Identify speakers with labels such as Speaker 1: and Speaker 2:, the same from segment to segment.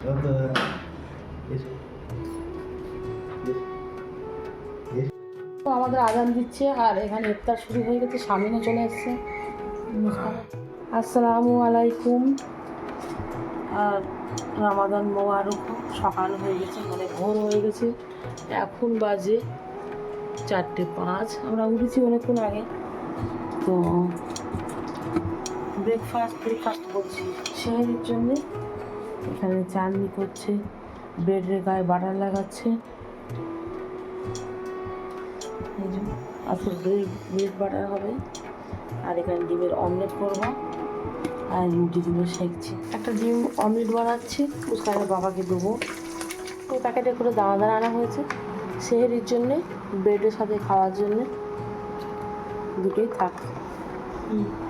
Speaker 1: তো আমাদের আজান দিচ্ছে আর এখানে ইফতার শুরু হয়ে গেছে সামনে চলে এসছে। আসসালামু আলাইকুম। আর রামাদান মোবারক সকাল হয়ে গেছে মানে ভোর হয়ে গেছে। এখন বাজে চারটে পাঁচ। আমরা উঠেছি অনেকক্ষণ আগে। তো ব্রেকফাস্ট ব্রেকফাস্ট বলছি। সেহেরির জন্যে এখানে চাটনি করছে, বেডের গায়ে বাটার লাগাচ্ছে। আজকে ব্রেড ব্রেড বাটার হবে। আর এখানে ডিমের অমলেট করব। আর রুটি ডিমের শেখছি একটা ডিম অমলেট বানাচ্ছি উস্কানের বাবাকে দেবো। তো প্যাকেটে করে দানা দানা আনা হয়েছে, সেহেরির জন্যে ব্রেডের সাথে খাওয়ার জন্যে। দুটোই থাক।
Speaker 2: আসসালামু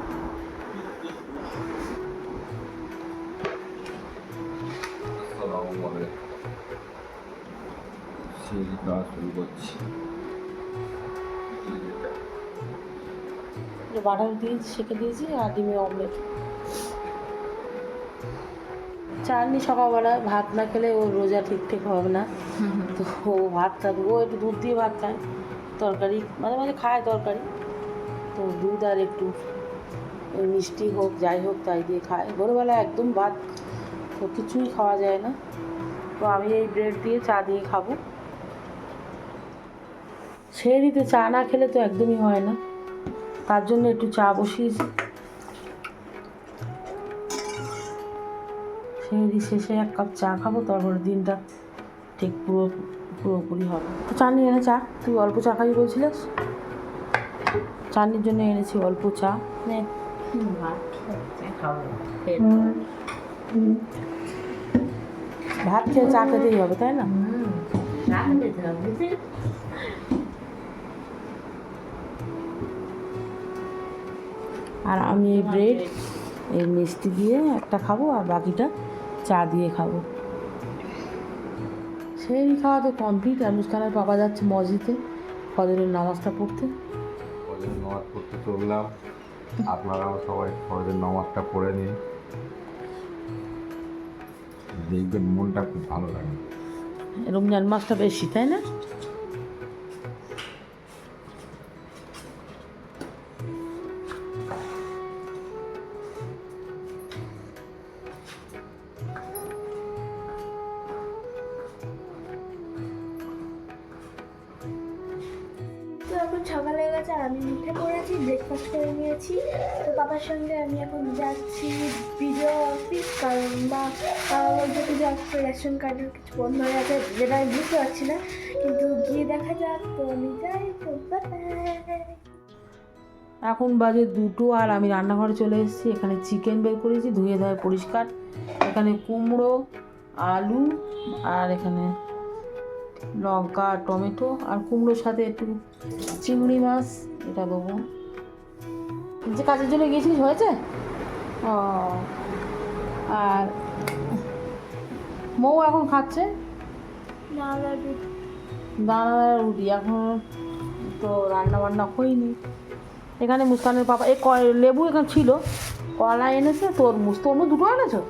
Speaker 2: কাজ শুরু করছি।
Speaker 1: দিয়ে সেঁকে দিয়েছি আর ডিমের অমলেট চাটনি সকালবেলা, ভাত না খেলে ও রোজা ঠিকঠাক হবে না। তো ও ভাত ও একটু দুধ দিয়ে ভাত খায়, তরকারি, মাঝে মাঝে খায় তরকারি। তো দুধ আর একটু মিষ্টি হোক, যাই হোক তাই দিয়ে খায়। ভোরবেলা একদম ভাত কিছুই খাওয়া যায় না। তো আমি এই ব্রেড দিয়ে চা দিয়ে খাব। সেই দিতে চা না খেলে তো একদমই হয় না। তার জন্য একটু চা বসিয়েছি। সেই শেষে এক কাপ চা খাব, তারপরে দিনটা ঠিক পুরো পুরোপুরি হবে। তো চা নিয়ে এনে চা? তুই অল্প চা খাবি বলছিলিস? চাটনির জন্য এনেছি অল্প চা। ভাত খেয়ে চা খেতেই হবে, তাই না? আর আমি এই ব্রেড এই মিষ্টি দিয়ে একটা খাব আর বাকিটা চা দিয়ে খাব। সেই খাওয়া তো কমপ্লিট আর মুস্কানের পাপা যাচ্ছে মসজিদে ফজরের নামাজটা পড়তে।
Speaker 2: ফজরের নামাজ পড়তে চললাম। আপনারাও সবাই ফজরের নামাজটা পড়ে নিন। দেখবেন মনটা খুব ভালো লাগে।
Speaker 1: রমজান মাসটা বেশি তাই না?
Speaker 3: তো বাবার সঙ্গে আমি এখন যাচ্ছি ভিডিও অফিস, কারণ বা বাবা বলছে যে রেশন কার্ডের কিছু বন্ধ হয়ে গেছে যেটা আমি বুঝতে পারছি না। কিন্তু গিয়ে দেখা যাক, তো আমি যাই, তো
Speaker 1: এখন বাজে দুটো আর আমি রান্নাঘরে চলে এসেছি। এখানে চিকেন বের করেছি, ধুয়ে ধুয়ে পরিষ্কার। এখানে কুমড়ো, আলু, আর এখানে লঙ্কা, টমেটো, আর কুমড়োর সাথে একটু চিংড়ি মাছ, এটা দেবো। যে কাজের জন্য গিয়েছিস হয়েছে? ও আর মৌ এখন খাচ্ছে? দানাদার রুটি। এখন তো রান্না বান্না হয়নি। এখানে মুস্কানের পাপা এই লেবু এখানে ছিল। কলা এনেছে তরমুজ। তরমুজ দুটো এনেছো?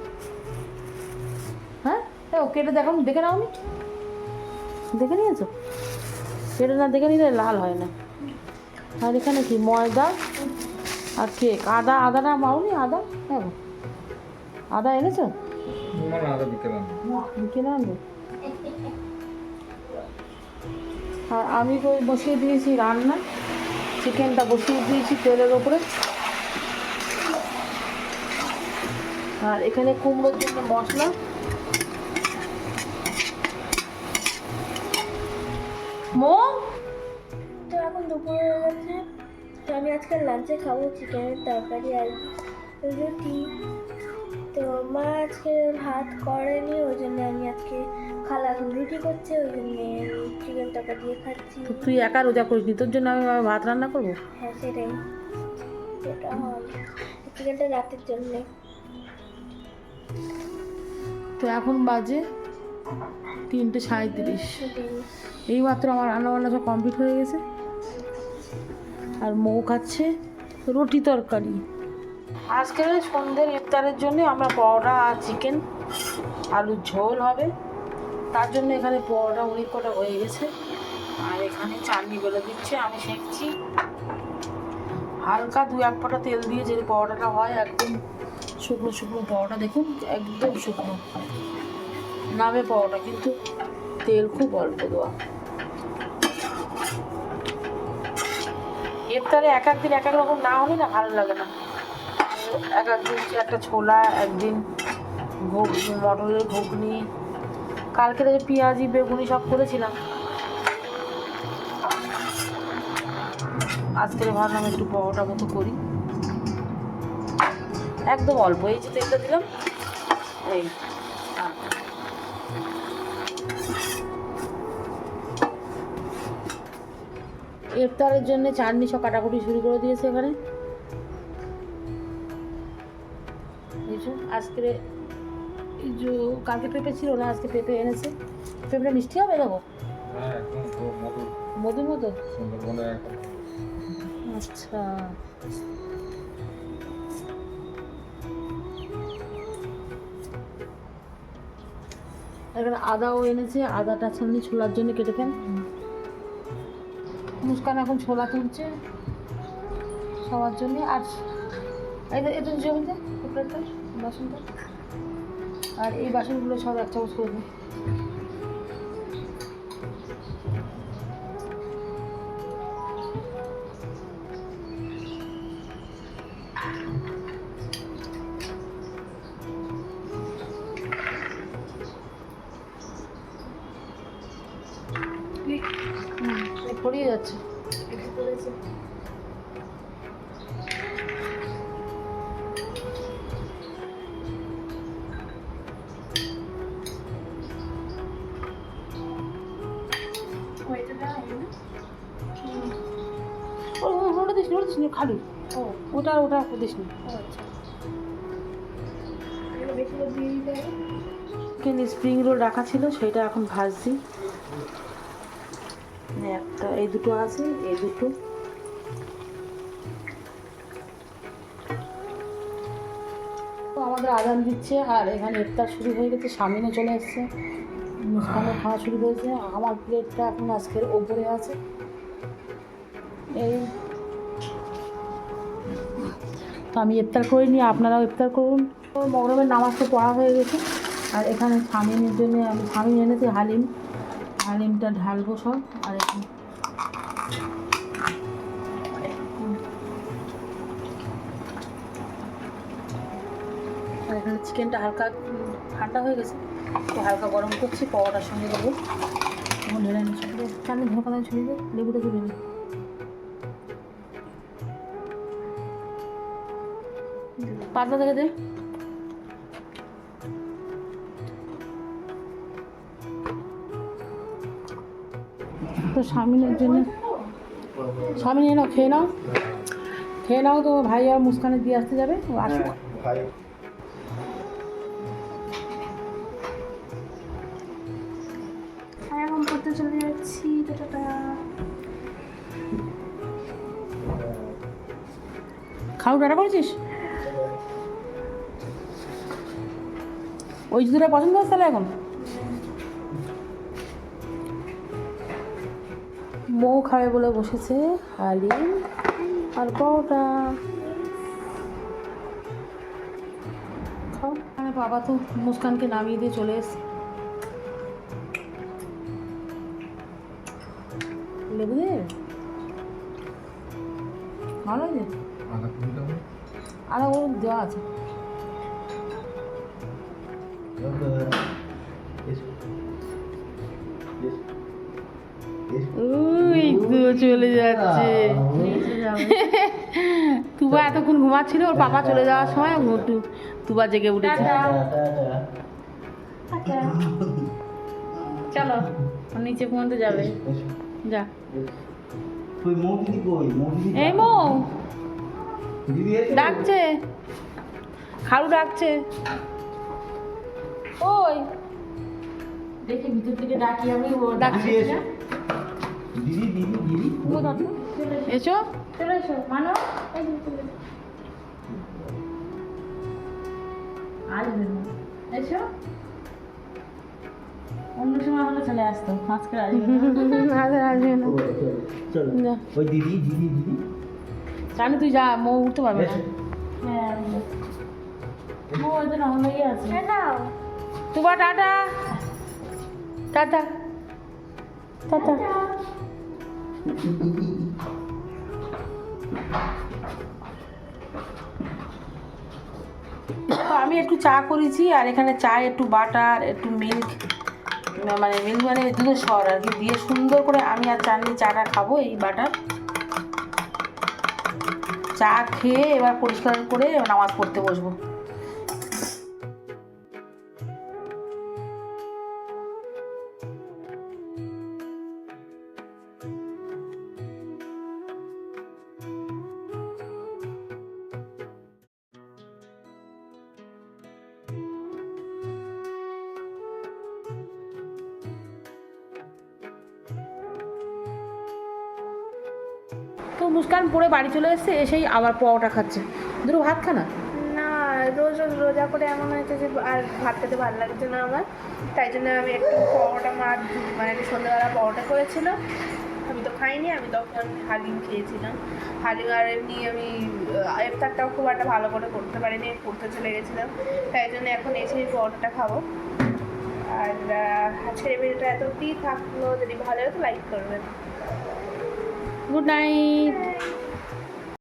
Speaker 1: হ্যাঁ? ও কেটে দেখো দেখে নাও নি। দেখে নিয়েছো? কেটে না দেখে নিলে লাল হয় না। আর এখানে কি ময়দা? আর কেক আদা আদাটা পাওনি আদা? হ্যাঁ। আদা এনেছো? বিকেলে আনব। আর আমি তো বসিয়ে দিয়েছি রান্না। চিকেনটা বসিয়ে দিয়েছি তেলের ওপরে। আর এখানে কুমড়োর জন্য মশলা। মো?
Speaker 3: তো এখন দুপুর হয়ে গেছে আমি আজকে লাঞ্চে খাব চিকেনের তরকারি আর রুটি। তো মা আজকে ভাত করেনি ওই জন্য আমি আজকে খালা এখন রুটি করছে ওই জন্য চিকেন তরকারি দিয়ে খাচ্ছি।
Speaker 1: তুই একা রোজা করিস নি, তোর জন্য আমি ভাত রান্না করব?
Speaker 3: হ্যাঁ সেটাই। সেটা চিকেনটা রাতের জন্য।
Speaker 1: তো এখন বাজে তিনটে সাঁত্রিশ এইমাত্র আমার রান্না বান্না সব কমপ্লিট হয়ে গেছে। আর মৌ খাচ্ছে রুটি তরকারি। আজকে সন্ধ্যের ইফতারের জন্য আমরা পরোটা আর চিকেন আলুর ঝোল হবে। তার জন্য এখানে পরোটা অনেক কটা হয়ে গেছে। আর এখানে চাটনি বেলে দিচ্ছে, আমি সেঁকছি। হালকা দু এক ফোঁটা তেল দিয়ে যে পরোটাটা হয়, একদম শুকনো শুকনো পরোটা, দেখুন একদম শুকনো। নামে পরোটা, কিন্তু তেল খুব অল্প দেওয়া। ইফতারে এক একদিন এক এক রকম না হলে না ভালো লাগে না। এক একদিন একটা ছোলা, একদিন ঘুগ মটরের ঘুগনি, কালকে যে পেঁয়াজি, বেগুনি সব করেছিলাম। আজকে ভাবলাম একটু পরোটা মতো করি। একদম অল্প, এই যে তেলটা দিলাম, এই। ইফতারের জন্য চাটনি সব কাটাকুটি শুরু করে দিয়েছে এখানে। আজকে যে কালকে পেঁপে ছিল না আজকে পেঁপে এনেছে। পেঁপেটা মিষ্টি হবে
Speaker 2: হ্যাঁ মধুর
Speaker 1: মধুর মতো? আচ্ছা। এখানে আদাও এনেছে আদাটা ছাড়নি ছোলার জন্য কেটে ফেল মুস্কান এখন ছোলা তুলছে সবার জন্য। আর এই তো- জমিতে বাসনটা। আর এই বাসনগুলো সব এক চামচ করে ছড়িয়ে যাচ্ছে ওটা দিস নি, ওটা দিস খালি ওটা ওটা দিস নি
Speaker 3: আচ্ছা
Speaker 1: স্প্রিং রোল রাখা ছিল সেটা এখন ভাজছি একটা এই দুটো আছে, এই দুটো। আমাদের আদান দিচ্ছে, আর এখানে ইফতার শুরু হয়ে গেছে সামনে চলে এসছে। মুসকানের খাওয়া শুরু হয়েছে, আমার প্লেটটা এখন আজকের ওপরে আছে। এই। তো আমি ইফতার করিনি, আপনারাও ইফতার করুন। মগরমের নামাজ তো পড়া হয়ে গেছে, আর এখানে স্বামীনের জন্য আমি স্বামী এনেছি হালিম। হালিমটা ঢালবো সব, আর এখানে আর এখানে চিকেনটা হালকা ঠান্ডা হয়ে গেছে তো হালকা গরম করছি, পরোটার সঙ্গে দেবো। এখন ঢেলে নিচ্ছি কেন ঢোকানো ছুরি দে লেবুটা তুলে নি পাতলা দে। তো স্বামীনের জন্য স্বামী নিয়ে নাও খেয়ে নাও। খেয়ে নাও তো ভাই আর মুস্কানে দিয়ে আসতে যাবে। ও আসুক।
Speaker 3: আর এখন করতে চলে যাচ্ছি। টাটা
Speaker 1: খাও ডাটা করেছিস? ওই জুতোটা পছন্দ হচ্ছে তাহলে এখন? মৌ খাবে বলে বসেছে হালিম আর পরোটা খাও। মানে বাবা তো মুস্কানকে নামিয়ে দিয়ে চলে এসছে। লেবু দে। ভালো হয়েছে?
Speaker 2: টাকা
Speaker 1: আর ও দেওয়া আছে। তো চলে যাচ্ছে। তুবা এতক্ষণ ঘুমাচ্ছিল ওর পাপা চলে যাওয়ার সময় ঘুটু তুবা জেগে উঠেছে। চলো নিচে পর্যন্ত যাবে। যা। এই মো।
Speaker 4: দিদি এসে
Speaker 1: ডাকছে। খালু ডাকছে। ওই। দেখি ভিতর থেকে ডাকি আমি ও ডাকছে
Speaker 4: দিদি এসো।
Speaker 3: চলে এসো। মানো। যে এসো।
Speaker 1: আসবে না
Speaker 3: এসো
Speaker 1: চলে আসতো। আজকে আসবে না।
Speaker 5: আজ আসবে না।
Speaker 4: চলো।
Speaker 1: যা।
Speaker 4: ওই দিদি দিদি দিদি।
Speaker 1: জানি তুই যা মৌ উঠতে পারবে না। হ্যাঁ মৌ ওই জন্য আমার লেগে আছে।
Speaker 5: নাও।
Speaker 1: তুবা টাটা। টাটা। টাটা। আমি একটু চা করেছি আর এখানে চা, একটু বাটার, একটু মিল্ক মানে মিল্ক মানে দুধের সর আর কি। দিয়ে সুন্দর করে আমি আর চাননি চাটা খাব এই বাটার। চা খেয়ে এবার পরিষ্কার করে নামাজ পড়তে বসবো। মুস্কান পরে বাড়ি চলে এসেছে, এসেই আবার পরোটা খাচ্ছে। দুটো ভাত খা না?
Speaker 5: রোজ রোজ রোজা করে এমন হয়েছে যে আর ভাত খেতে ভালো লাগছে না আমার। তাই জন্য আমি একটু পরোটা মা মানে সন্ধ্যাবেলা পরোটা করেছিল, আমি তো খাইনি, আমি তখন হালিম খেয়েছিলাম। হালিম আর এমনি আমি ইফতারটাও খুব একটা ভালো করে করতে পারিনি, পড়তে চলে গেছিলাম। তাই জন্য এখন এসেই পরোটাটা খাব। আর আজকের ভিডিওটা এতটি থাকল, যদি ভালো হতো লাইক করবেন।
Speaker 1: Good night